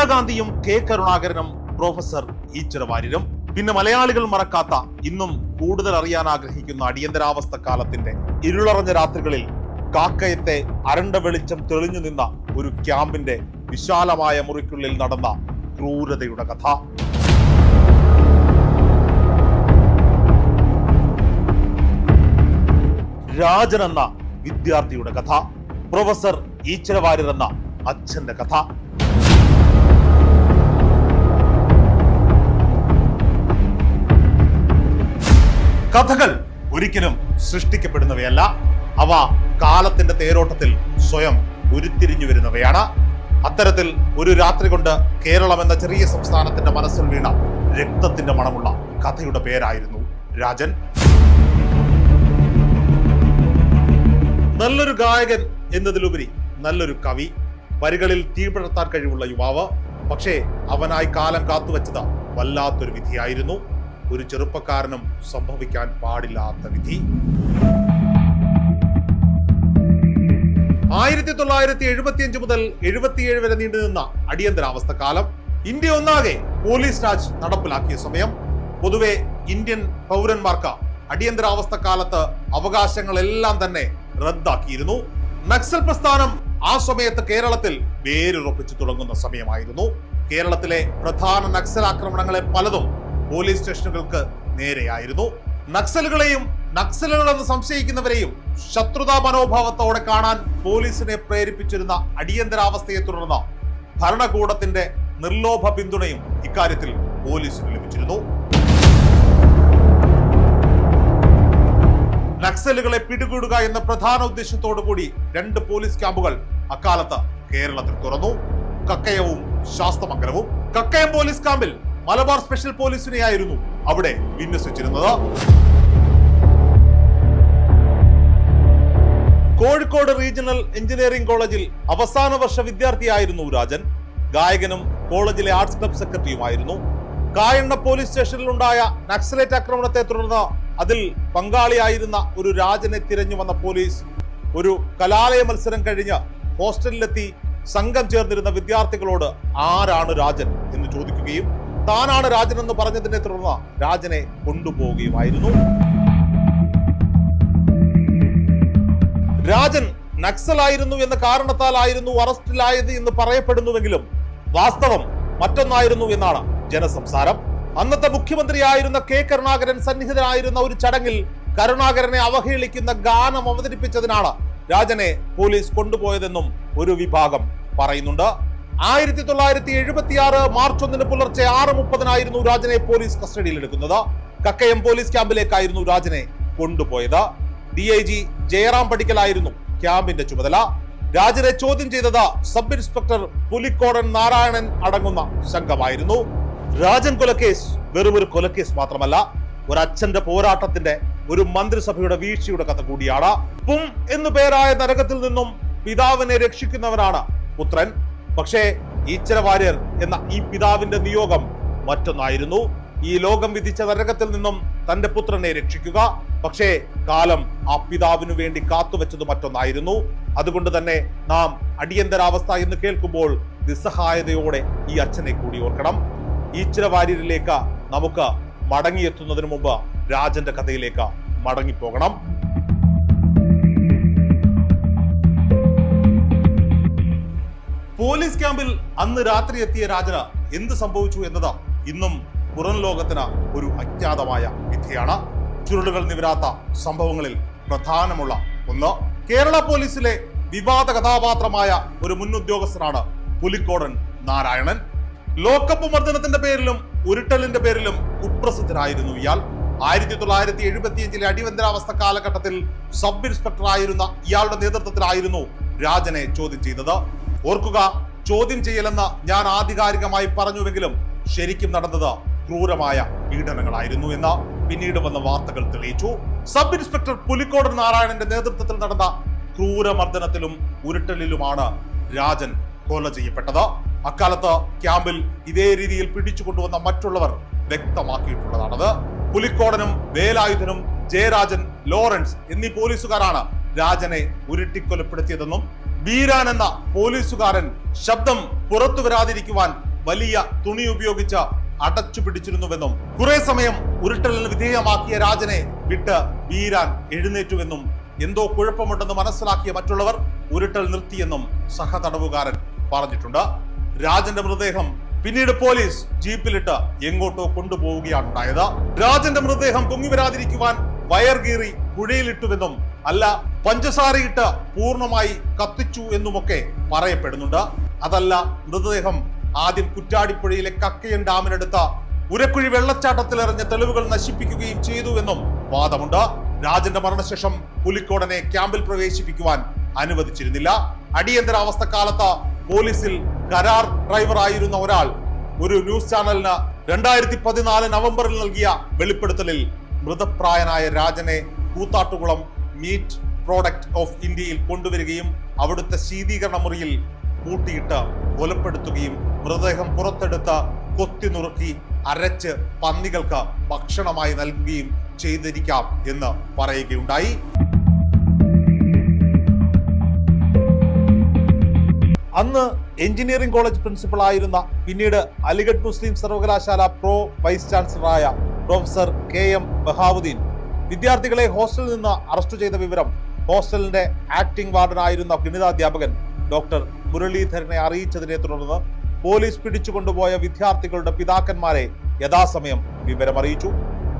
ഇന്ദിരാഗാന്ധിയും K കരുണാകരനും professor ഈശ്വര വാര്യരും പിന്നെ മലയാളികൾ മറക്കാത്ത ഇന്നും കൂടുതൽ അറിയാൻ ആഗ്രഹിക്കുന്ന അടിയന്തരാവസ്ഥ കാലത്തിന്റെ ഇരുളറഞ്ഞ രാത്രികളിൽ കാക്കയത്തെ അരണ്ട വെളിച്ചം തെളിഞ്ഞു നിന്ന ഒരു ക്യാമ്പിന്റെ വിശാലമായ മുറിക്കുള്ളിൽ നടന്ന ക്രൂരതയുടെ കഥ. രാജൻ എന്ന വിദ്യാർത്ഥിയുടെ കഥ പ്രൊഫസർ ഈച്ചിറ വാര്യർ എന്ന അച്ഛന്റെ കഥ. കഥകൾ ഒരിക്കലും സൃഷ്ടിക്കപ്പെടുന്നവയല്ല. അവ കാലത്തിന്റെ തേരോട്ടത്തിൽ സ്വയം ഉരുത്തിരിഞ്ഞു വരുന്നവയാണ്. അത്തരത്തിൽ ഒരു രാത്രി കൊണ്ട് കേരളം എന്ന ചെറിയ സംസ്ഥാനത്തിന്റെ മനസ്സിൽ വീണ രക്തത്തിന്റെ മണമുള്ള കഥയുടെ പേരായിരുന്നു രാജൻ. നല്ലൊരു ഗായകൻ എന്നതിലുപരി നല്ലൊരു കവി. വരികളിൽ തീപിടർത്താൻ കഴിവുള്ള യുവാവ്. പക്ഷേ അവനായി കാലം കാത്തുവച്ചത് വല്ലാത്തൊരു വിധിയായിരുന്നു. ഒരു ചെറുപ്പക്കാരനും സംഭവിക്കാൻ പാടില്ലാത്ത വിധി. ആയിരത്തി തൊള്ളായിരത്തി എഴുപത്തിയഞ്ച് മുതൽ എഴുപത്തിയേഴ് വരെ നീണ്ടുനിന്ന അടിയന്തരാവസ്ഥ കാലം ഇന്ത്യ ഒന്നാകെ പോലീസ് രാജ് നടപ്പിലാക്കിയ സമയം. പൊതുവെ ഇന്ത്യൻ പൗരന്മാർക്ക് അടിയന്തരാവസ്ഥ കാലത്ത് അവകാശങ്ങളെല്ലാം തന്നെ റദ്ദാക്കിയിരുന്നു. നക്സൽ പ്രസ്ഥാനം ആ സമയത്ത് കേരളത്തിൽ വേരുറപ്പിച്ചു തുടങ്ങുന്ന സമയമായിരുന്നു. കേരളത്തിലെ പ്രധാന നക്സൽ ആക്രമണങ്ങളെ പലതും പോലീസ് സ്റ്റേഷനുകൾക്ക് നേരെയായിരുന്നു. നക്സലുകളെയും നക്സലുകളെന്ന് സംശയിക്കുന്നവരെയും ശത്രുതാ മനോഭാവത്തോടെ കാണാൻ പോലീസിനെ പ്രേരിപ്പിച്ചിരുന്ന അടിയന്തരാവസ്ഥയെ തുടർന്ന് ഭരണകൂടത്തിന്റെ നിർലോഭ പിന്തുണയും ഇക്കാര്യത്തിൽ പോലീസിന് ലഭിച്ചിരുന്നു. നക്സലുകളെ പിടികൂടുക എന്ന പ്രധാന ഉദ്ദേശത്തോടു കൂടി രണ്ട് പോലീസ് ക്യാമ്പുകൾ അക്കാലത്ത് കേരളത്തിൽ തുറന്നു. കക്കയവും ശാസ്തമംഗലവും. കക്കയം പോലീസ് ക്യാമ്പിൽ മലബാർ സ്പെഷ്യൽ പോലീസിനെയായിരുന്നു അവിടെ വിന്യസിച്ചിരുന്നത്. കോഴിക്കോട് റീജിയണൽ എഞ്ചിനീയറിംഗ് കോളേജിൽ അവസാന വർഷ വിദ്യാർത്ഥിയായിരുന്നു രാജൻ. ഗായകനും കോളേജിലെ ആർട്സ് ക്ലബ് സെക്രട്ടറിയുമായിരുന്നു. കായണ്ണ പോലീസ് സ്റ്റേഷനിൽ ഉണ്ടായ നക്സലേറ്റ് ആക്രമണത്തെ തുടർന്ന് അതിൽ പങ്കാളിയായിരുന്ന ഒരു രാജനെ തിരഞ്ഞു വന്ന പോലീസ് ഒരു കലാലയ മത്സരം കഴിഞ്ഞ് ഹോസ്റ്റലിലെത്തി സംഘം ചേർന്നിരുന്ന വിദ്യാർത്ഥികളോട് ആരാണ് രാജൻ എന്ന് ചോദിക്കുകയും താനാണ് രാജൻ എന്ന് പറഞ്ഞതിനെ തുടർന്ന് രാജനെ കൊണ്ടുപോവുകയുമായിരുന്നു. രാജൻ നക്സലായിരുന്നു എന്ന കാരണത്താലായിരുന്നു അറസ്റ്റിലായത് എന്ന് പറയപ്പെടുന്നുവെങ്കിലും വാസ്തവം മറ്റൊന്നായിരുന്നു എന്നാണ് ജനസംസാരം. അന്നത്തെ മുഖ്യമന്ത്രിയായിരുന്ന കെ കരുണാകരൻ സന്നിഹിതനായിരുന്ന ഒരു ചടങ്ങിൽ കരുണാകരനെ അവഹേളിക്കുന്ന ഗാനം അവതരിപ്പിച്ചതിനാണ് രാജനെ പോലീസ് കൊണ്ടുപോയതെന്നും ഒരു വിഭാഗം പറയുന്നുണ്ട്. ആയിരത്തി തൊള്ളായിരത്തി എഴുപത്തി ആറ് മാർച്ച് ഒന്നിന് പുലർച്ചെ ആറ് മുപ്പതിനായിരുന്നു രാജനെ പോലീസ് കസ്റ്റഡിയിൽ എടുക്കുന്നത് കക്കയം പോലീസ് ക്യാമ്പിലേക്കായിരുന്നു രാജനെ കൊണ്ടുപോയത്. ഡി ഐ ജി ജയറാം പടിക്കലായിരുന്നു ക്യാമ്പിന്റെ ചുമതല. രാജനെ ചോദ്യം ചെയ്തത് സബ് ഇൻസ്പെക്ടർ പുലിക്കോടൻ നാരായണൻ അടങ്ങുന്ന സംഘമായിരുന്നു. രാജൻ കൊലക്കേസ് വെറും ഒരു കൊലക്കേസ് മാത്രമല്ല അച്ഛന്റെ പോരാട്ടത്തിന്റെ ഒരു മന്ത്രിസഭയുടെ വീഴ്ചയുടെ കഥ കൂടിയാണ്. പും എന്നു പേരായ നരകത്തിൽ നിന്നും പിതാവിനെ രക്ഷിക്കുന്നവനാണ് പുത്രൻ. പക്ഷേ ഈശ്വര വാര്യർ എന്ന ഈ പിതാവിന്റെ നിയോഗം മറ്റൊന്നായിരുന്നു. ഈ ലോകം വിധിച്ച നരകത്തിൽ നിന്നും തന്റെ പുത്രനെ രക്ഷിക്കുക. പക്ഷേ കാലം ആ പിതാവിനു വേണ്ടി കാത്തുവെച്ചത് മറ്റൊന്നായിരുന്നു. അതുകൊണ്ട് തന്നെ നാം അടിയന്തരാവസ്ഥ എന്ന് കേൾക്കുമ്പോൾ നിസ്സഹായതയോടെ ഈ അച്ഛനെ കൂടി ഓർക്കണം. ഈശ്വര വാര്യരിലേക്ക് നമുക്ക് മടങ്ങിയെത്തുന്നതിന് മുമ്പ് രാജന്റെ കഥയിലേക്ക് മടങ്ങിപ്പോകണം. പോലീസ് ക്യാമ്പിൽ അന്ന് രാത്രി എത്തിയ രാജന് എന്ത് സംഭവിച്ചു എന്നത് ഇന്നും പുറം ലോകത്തിന് ഒരു അജ്ഞാതമായ വിധിയാണ്. ചുരുളുകൾ നിവരാത്ത സംഭവങ്ങളിൽ പ്രധാനമുള്ള ഒന്ന് കേരള പോലീസിലെ വിവാദ കഥാപാത്രമായ ഒരു മുൻ ഉദ്യോഗസ്ഥനാണ് പുലിക്കോടൻ നാരായണൻ. ലോക്കപ്പ് മർദ്ദനത്തിന്റെ പേരിലും ഉരുട്ടലിന്റെ പേരിലും കുപ്രസിദ്ധനായിരുന്നു ഇയാൾ. ആയിരത്തി തൊള്ളായിരത്തി എഴുപത്തിയഞ്ചിലെ അടിയന്തരാവസ്ഥ കാലഘട്ടത്തിൽ സബ് ഇൻസ്പെക്ടർ ആയിരുന്ന ഇയാളുടെ നേതൃത്വത്തിലായിരുന്നു രാജനെ ചോദ്യം ചെയ്തത്. ഓർക്കുക ചോദ്യം ചെയ്യലെന്ന് ഞാൻ ആധികാരികമായി പറഞ്ഞുവെങ്കിലും ശരിക്കും നടന്നത് ക്രൂരമായ പീഡനങ്ങളായിരുന്നു എന്ന് പിന്നീട് വന്ന വാർത്തകൾ തെളിയിച്ചു. സബ് ഇൻസ്പെക്ടർ പുലിക്കോടൻ നാരായണന്റെ നേതൃത്വത്തിൽ നടന്ന ക്രൂരമർദ്ദനത്തിലും ഉരുട്ടലിലുമാണ് രാജൻ കൊല ചെയ്യപ്പെട്ടത്. അക്കാലത്ത് ക്യാമ്പിൽ ഇതേ രീതിയിൽ പിടിച്ചു കൊണ്ടുവന്ന മറ്റുള്ളവർ വ്യക്തമാക്കിയിട്ടുള്ളതാണത്. പുലിക്കോടനും വേലായുധനും ജയരാജൻ ലോറൻസ് എന്നീ പോലീസുകാരാണ് രാജനെ ഉരുട്ടിക്കൊലപ്പെടുത്തിയതെന്നും ബീരാൻ എന്ന പോലീസുകാരൻ ശബ്ദം പുറത്തു വരാതിരിക്കുവാൻ വലിയ തുണി ഉപയോഗിച്ച് അടച്ചു പിടിച്ചിരുന്നുവെന്നും കുറെ സമയം ഉരുട്ടലിന് വിധേയമാക്കിയ രാജനെ വിട്ട് ബീരാൻ എഴുന്നേറ്റുവെന്നും എന്തോ കുഴപ്പമുണ്ടെന്ന് മനസ്സിലാക്കിയ മറ്റുള്ളവർ ഉരുട്ടൽ നിർത്തിയെന്നും സഹതടവുകാരൻ പറഞ്ഞിട്ടുണ്ട്. രാജന്റെ മൃതദേഹം പിന്നീട് പോലീസ് ജീപ്പിലിട്ട് എങ്ങോട്ടോ കൊണ്ടുപോവുകയാണ് ഉണ്ടായത് രാജന്റെ മൃതദേഹം പൊങ്ങി വരാതിരിക്കുവാൻ വയർ കീറി പുഴയിലിട്ടുവെന്നും അല്ല പഞ്ചസാരയിട്ട് പൂർണമായി കത്തിച്ചു എന്നുമൊക്കെ പറയപ്പെടുന്നുണ്ട്. അതല്ല മൃതദേഹം ആദ്യം കുറ്റാടിപ്പുഴയിലെ കക്കയൻ ഡാമിനടുത്ത ഉരക്കുഴി വെള്ളച്ചാട്ടത്തിൽ എറിഞ്ഞ തെളിവുകൾ നശിപ്പിക്കുകയും ചെയ്തു എന്നും വാദമുണ്ട്. രാജന്റെ മരണശേഷം പുലിക്കോടനെ ക്യാമ്പിൽ പ്രവേശിപ്പിക്കുവാൻ അനുവദിച്ചിരുന്നില്ല. അടിയന്തര അവസ്ഥ കാലത്ത് പോലീസിൽ കരാർ ഡ്രൈവർ ആയിരുന്ന ഒരാൾ ഒരു ന്യൂസ് ചാനലിന് രണ്ടായിരത്തി പതിനാല് നവംബറിൽ നൽകിയ വെളിപ്പെടുത്തലിൽ മൃതപ്രായനായ രാജനെ കൂത്താട്ടുകുളം മീറ്റ് പ്രോഡക്റ്റ് ഓഫ് ഇന്ത്യയിൽ കൊണ്ടുവരികയും അവിടുത്തെ ശീതീകരണ മുറിയിൽ കൂട്ടിയിട്ട് കൊലപ്പെടുത്തുകയും മൃതദേഹം പുറത്തെടുത്ത് കൊത്തി നുറുക്കി അരച്ച് പന്നികൾക്ക് ഭക്ഷണമായി നൽകുകയും ചെയ്തിരിക്കാം എന്ന് പറയുകയുണ്ടായി. അന്ന് എഞ്ചിനീയറിംഗ് കോളേജ് പ്രിൻസിപ്പൾ ആയിരുന്ന പിന്നീട് അലിഗഡ് മുസ്ലിം സർവകലാശാല പ്രോ വൈസ് ചാൻസലറായ പ്രൊഫസർ കെ എം ബഹാവുദ്ദീൻ. വിദ്യാർത്ഥികളെ ഹോസ്റ്റലിൽ നിന്ന് അറസ്റ്റ് ചെയ്ത വിവരം ഹോസ്റ്റലിന്റെ ആക്ടിംഗ് വാർഡനായിരുന്ന ഗണിതാധ്യാപകൻ ഡോക്ടർ മുരളീധരനെ അറിയിച്ചതിനെ തുടർന്ന് പോലീസ് പിടിച്ചുകൊണ്ടുപോയ വിദ്യാർത്ഥികളുടെ പിതാക്കന്മാരെ യഥാസമയം വിവരമറിയിച്ചു.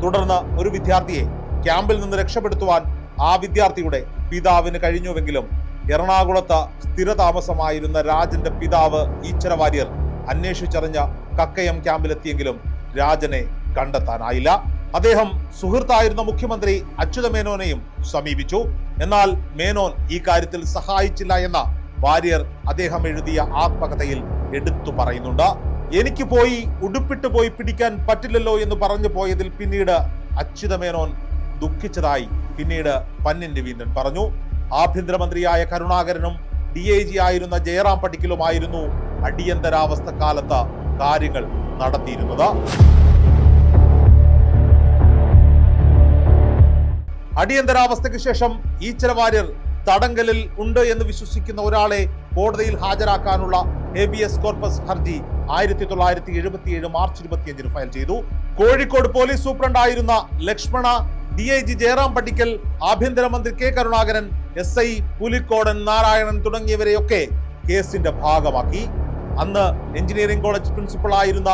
തുടർന്ന് ഒരു വിദ്യാർത്ഥിയെ ക്യാമ്പിൽ നിന്ന് രക്ഷപ്പെടുത്തുവാൻ ആ വിദ്യാർത്ഥിയുടെ പിതാവിന് കഴിഞ്ഞുവെങ്കിലും എറണാകുളത്ത് സ്ഥിരതാമസമായിരുന്ന രാജന്റെ പിതാവ് ഈശ്വര വാര്യർ അന്വേഷിച്ചറിഞ്ഞ കക്കയം ക്യാമ്പിലെത്തിയെങ്കിലും രാജനെ കണ്ടെത്താനായില്ല. അദ്ദേഹം സുഹൃത്തായിരുന്ന മുഖ്യമന്ത്രി അച്യുതമേനോനെയും സമീപിച്ചു. എന്നാൽ മേനോൻ ഈ കാര്യത്തിൽ സഹായിച്ചില്ല എന്ന വാര്യർ അദ്ദേഹം എഴുതിയ ആത്മകഥയിൽ എടുത്തു പറയുന്നുണ്ട്. എനിക്ക് പോയി ഉടുപ്പിട്ട് പോയി പിടിക്കാൻ പറ്റില്ലല്ലോ എന്ന് പറഞ്ഞു പോയതിൽ പിന്നീട് അച്യുത മേനോൻ ദുഃഖിച്ചതായി പിന്നീട് പന്നിൻ രവീന്ദ്രൻ പറഞ്ഞു. ആഭ്യന്തരമന്ത്രിയായ കരുണാകരനും ഡി ഐ ജി ആയിരുന്ന ജയറാം പട്ടിക്കലുമായിരുന്നു അടിയന്തരാവസ്ഥ കാലത്ത് കാര്യങ്ങൾ നടത്തിയിരുന്നത്. അടിയന്തരാവസ്ഥയ്ക്ക് ശേഷം ഈച്ചരവാര്യർ തടങ്കലിൽ ഉണ്ട് എന്ന് വിശ്വസിക്കുന്ന ഒരാളെ കോടതിയിൽ ഹാജരാക്കാനുള്ള ഹേബിയസ് കോർപ്പസ് ഹർജി ആയിരത്തി തൊള്ളായിരത്തി എഴുപത്തിയേഴ് മാർച്ച് ഇരുപത്തിയഞ്ചിന് ഫയൽ ചെയ്തു. Kozhikode police സൂപ്രണ്ടായിരുന്ന Lakshmana D I G Jayaram Pattikkal ആഭ്യന്തരമന്ത്രി K Karunakaran S I Pulikkodan Narayanan തുടങ്ങിയവരെയൊക്കെ കേസിന്റെ ഭാഗമാക്കി. അന്ന് എഞ്ചിനീയറിംഗ് കോളേജ് പ്രിൻസിപ്പൽ ആയിരുന്ന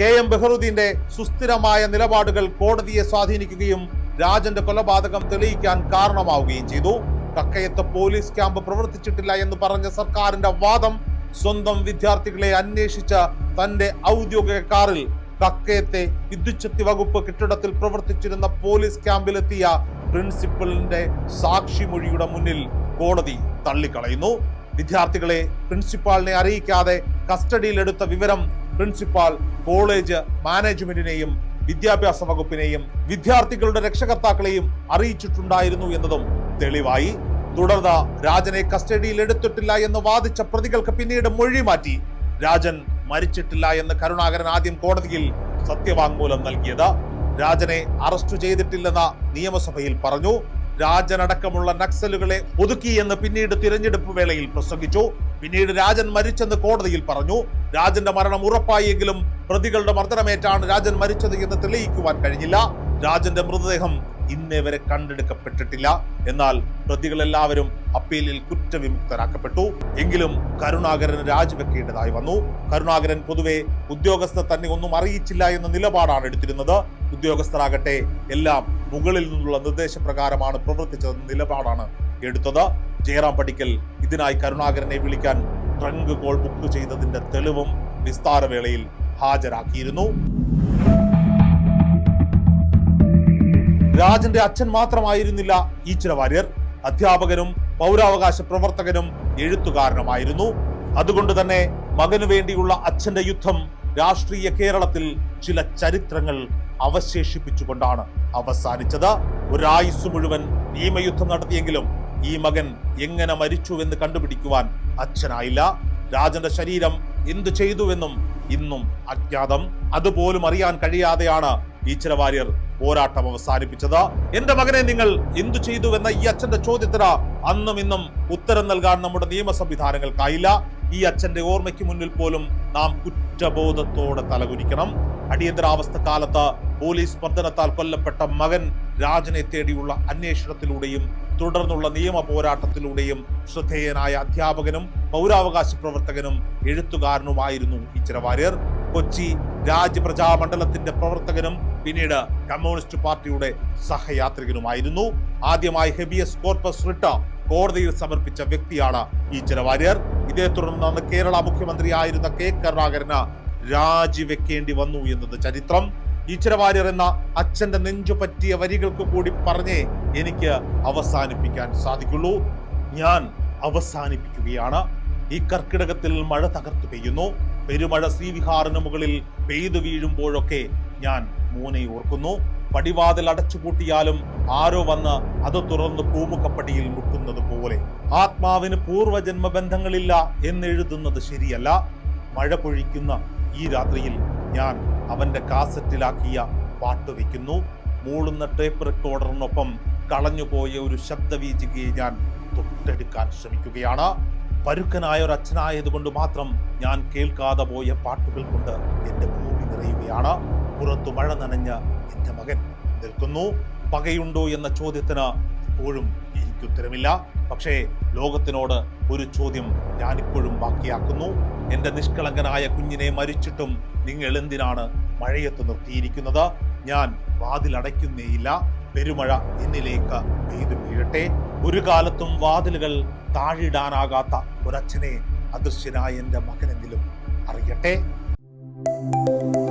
കെ എം ബെഹ്റുദ്ദീന്റെ സുസ്ഥിരമായ നിലപാടുകൾ കോടതിയെ സ്വാധീനിക്കുകയും രാജന്റെ കൊലപാതകം തെളിയിക്കാൻ കാരണമാവുകയും ചെയ്തു. കക്കയത്ത് പോലീസ് ക്യാമ്പ് പ്രവർത്തിച്ചിട്ടില്ല എന്ന് പറഞ്ഞ സർക്കാരിന്റെ വാദം സ്വന്തം വിദ്യാർത്ഥികളെ അന്വേഷിച്ച തന്റെ ഔദ്യോഗിക കാറിൽ കക്കയത്തെ വിദ്യുച്ഛക്തി വകുപ്പ് കെട്ടിടത്തിൽ പ്രവർത്തിച്ചിരുന്ന പോലീസ് ക്യാമ്പിലെത്തിയ പ്രിൻസിപ്പലിന്റെ സാക്ഷിമൊഴിയുടെ മുന്നിൽ കോടതി തള്ളിക്കളയുന്നു. വിദ്യാർത്ഥികളെ പ്രിൻസിപ്പാളിനെ അറിയിക്കാതെ കസ്റ്റഡിയിലെടുത്ത വിവരം പ്രിൻസിപ്പാൾ കോളേജ് മാനേജ്മെന്റിനെയും വിദ്യാഭ്യാസ വകുപ്പിനെയും വിദ്യാർത്ഥികളുടെ രക്ഷകർത്താക്കളെയും അറിയിച്ചിട്ടുണ്ടായിരുന്നു എന്നതും തെളിവായി. തുടർന്ന് രാജനെ കസ്റ്റഡിയിൽ എടുത്തിട്ടില്ല എന്ന് വാദിച്ച പ്രതികൾക്ക് പിന്നീട് മൊഴി മാറ്റി. രാജൻ മരിച്ചിട്ടില്ല എന്ന് കരുണാകരൻ ആദ്യം കോടതിയിൽ സത്യവാങ്മൂലം നൽകിയത്. രാജനെ അറസ്റ്റ് ചെയ്തിട്ടില്ലെന്ന നിയമസഭയിൽ പറഞ്ഞു. രാജനടക്കമുള്ള നക്സലുകളെ ഒതുക്കി എന്ന് പിന്നീട് തിരഞ്ഞെടുപ്പ് വേളയിൽ പ്രസംഗിച്ചു. പിന്നീട് രാജൻ മരിച്ചെന്ന് കോടതിയിൽ പറഞ്ഞു. രാജന്റെ മരണം ഉറപ്പായെങ്കിലും പ്രതികളുടെ മർദ്ദനമേറ്റാണ് രാജൻ മരിച്ചത് എന്ന് തെളിയിക്കുവാൻ കഴിഞ്ഞില്ല. രാജന്റെ മൃതദേഹം ഇന്നേ വരെ കണ്ടെടുക്കപ്പെട്ടിട്ടില്ല. എന്നാൽ പ്രതികളെല്ലാവരും അപ്പീലിൽ കുറ്റവിമുക്തരാക്കപ്പെട്ടു. എങ്കിലും കരുണാകരൻ രാജിവെക്കേണ്ടതായി വന്നു. കരുണാകരൻ പൊതുവെ ഉദ്യോഗസ്ഥർ തന്നെ ഒന്നും അറിയിച്ചില്ല എന്ന നിലപാടാണ് എടുത്തിരുന്നത്. ഉദ്യോഗസ്ഥരാകട്ടെ എല്ലാം മുകളിൽ നിന്നുള്ള നിർദ്ദേശപ്രകാരമാണ് പ്രവർത്തിച്ചതെന്ന നിലപാടാണ് എടുത്തത്. ജയറാം പടിക്കൽ ഇതിനായി കരുണാകരനെ വിളിക്കാൻ ട്രങ്ക് കോൾ ബുക്ക് ചെയ്തതിന്റെ തെളിവും വിസ്താരവേളയിൽ ഹാജരാക്കിയിരുന്നു. രാജന്റെ അച്ഛൻ മാത്രമായിരുന്നില്ല ഈച്ചിര വാര്യർ അധ്യാപകനും പൗരാവകാശ പ്രവർത്തകനും എഴുത്തുകാരനുമായിരുന്നു. അതുകൊണ്ട് തന്നെ മകനു വേണ്ടിയുള്ള അച്ഛന്റെ യുദ്ധം രാഷ്ട്രീയ കേരളത്തിൽ ചില ചരിത്രങ്ങൾ അവശേഷിപ്പിച്ചുകൊണ്ടാണ് അവസാനിച്ചത്. ഒരായുസ് മുഴുവൻ നിയമയുദ്ധം നടത്തിയെങ്കിലും ഈ മകൻ എങ്ങനെ മരിച്ചുവെന്ന് കണ്ടുപിടിക്കുവാൻ അച്ഛനായില്ല. രാജന്റെ ശരീരം എന്തു ചെയ്തുവെന്നും ഇന്നും അജ്ഞാതം. അതുപോലും അറിയാൻ കഴിയാതെയാണ് ഈശ്വര വാര്യർ പോരാട്ടം അവസാനിപ്പിച്ചത്. എന്റെ മകനെ നിങ്ങൾ എന്തു ചെയ്തു എന്ന ഈ അച്ഛന്റെ ചോദ്യത്തിന് അന്നും ഇന്നും ഉത്തരം നൽകാൻ നമ്മുടെ നിയമ സംവിധാനങ്ങൾക്കായില്ല. ഈ അച്ഛന്റെ ഓർമ്മയ്ക്ക് മുന്നിൽ പോലും നാം കുറ്റബോധത്തോടെ തലകുനിക്കണം. അടിയന്തരാവസ്ഥ കാലത്ത് പോലീസ് മർദ്ദനത്താൽ കൊല്ലപ്പെട്ട മകൻ രാജനെ തേടിയുള്ള അന്വേഷണത്തിലൂടെയും തുടർന്നുള്ള നിയമ പോരാട്ടത്തിലൂടെയും ശ്രദ്ധേയനായ അധ്യാപകനും പൗരാവകാശ പ്രവർത്തകനും എഴുത്തുകാരനുമായിരുന്നു ഇച്ചിര വാര്യർ. കൊച്ചി രാജ്യപ്രജാ മണ്ഡലത്തിന്റെ പ്രവർത്തകനും പിന്നീട് കമ്മ്യൂണിസ്റ്റ് പാർട്ടിയുടെ സഹയാത്രികനുമായിരുന്നു. ആദ്യമായി ഹെബിയസ് കോർപ്പസ് റിട്ട കോടതിയിൽ സമർപ്പിച്ച വ്യക്തിയാണ് ഈശ്വര വാര്യർ. ഇതേ തുടർന്ന് അന്ന് കേരള മുഖ്യമന്ത്രിയായിരുന്ന കെ കരുണാകരന് രാജിവെക്കേണ്ടി വന്നു എന്നത് ചരിത്രം. ഈശ്വര വാര്യർ എന്ന അച്ഛന്റെ നെഞ്ചു പറ്റിയ വരികൾക്ക് കൂടി പറഞ്ഞേ എനിക്ക് അവസാനിപ്പിക്കാൻ സാധിക്കുള്ളൂ. ഞാൻ അവസാനിപ്പിക്കുകയാണ്. ഈ കർക്കിടകത്തിൽ മഴ തകർത്തു പെയ്യുന്നു. പെരുമഴ ശ്രീവിഹാറിന് മുകളിൽ പെയ്തു വീഴുമ്പോഴൊക്കെ ഞാൻ മൂനെ ഓർക്കുന്നു. പടിവാതിൽ അടച്ചുപൂട്ടിയാലും ആരോ വന്ന് അത് തുറന്ന് പൂമുഖപ്പടിയിൽ മുട്ടുന്നത് പോലെ. ആത്മാവിന് പൂർവജന്മ ബന്ധങ്ങളില്ല എന്നെഴുതുന്നത് ശരിയല്ല. മഴ പൊഴിക്കുന്ന ഈ രാത്രിയിൽ ഞാൻ അവന്റെ കാസറ്റിലാക്കിയ പാട്ട് വയ്ക്കുന്നു. മൂളുന്ന ടേപ്പ് റെക്കോർഡറിനൊപ്പം കളഞ്ഞുപോയ ഒരു ശബ്ദവീചികയെ ഞാൻ തൊട്ടെടുക്കാൻ ശ്രമിക്കുകയാണ്. പരുക്കനായ ഒരു അച്ഛനായതുകൊണ്ട് മാത്രം ഞാൻ കേൾക്കാതെ പോയ പാട്ടുകൾ കൊണ്ട് എന്റെ ഭൂമി നിറയുകയാണ്. പുറത്തു മഴ നനഞ്ഞ എന്റെ മകൻ നിൽക്കുന്നു. പകയുണ്ടോ എന്ന ചോദ്യത്തിന് ഇപ്പോഴും എനിക്ക് ഉത്തരമില്ല പക്ഷേ ലോകത്തിനോട് ഒരു ചോദ്യം ഞാനിപ്പോഴും ബാക്കിയാക്കുന്നു. എന്റെ നിഷ്കളങ്കനായ കുഞ്ഞിനെ മരിച്ചിട്ടും നിങ്ങൾ എന്തിനാണ് മഴയത്ത് നിർത്തിയിരിക്കുന്നത്? ഞാൻ വാതിലടയ്ക്കുന്നേയില്ല. പെരുമഴ എന്നിലേക്ക് പെയ്തു വീഴട്ടെ ഒരു കാലത്തും വാതിലുകൾ താഴിടാനാകാത്ത ഒരച്ഛനെ അദൃശ്യനായ എന്റെ മകനെങ്കിലും അറിയട്ടെ Thank you.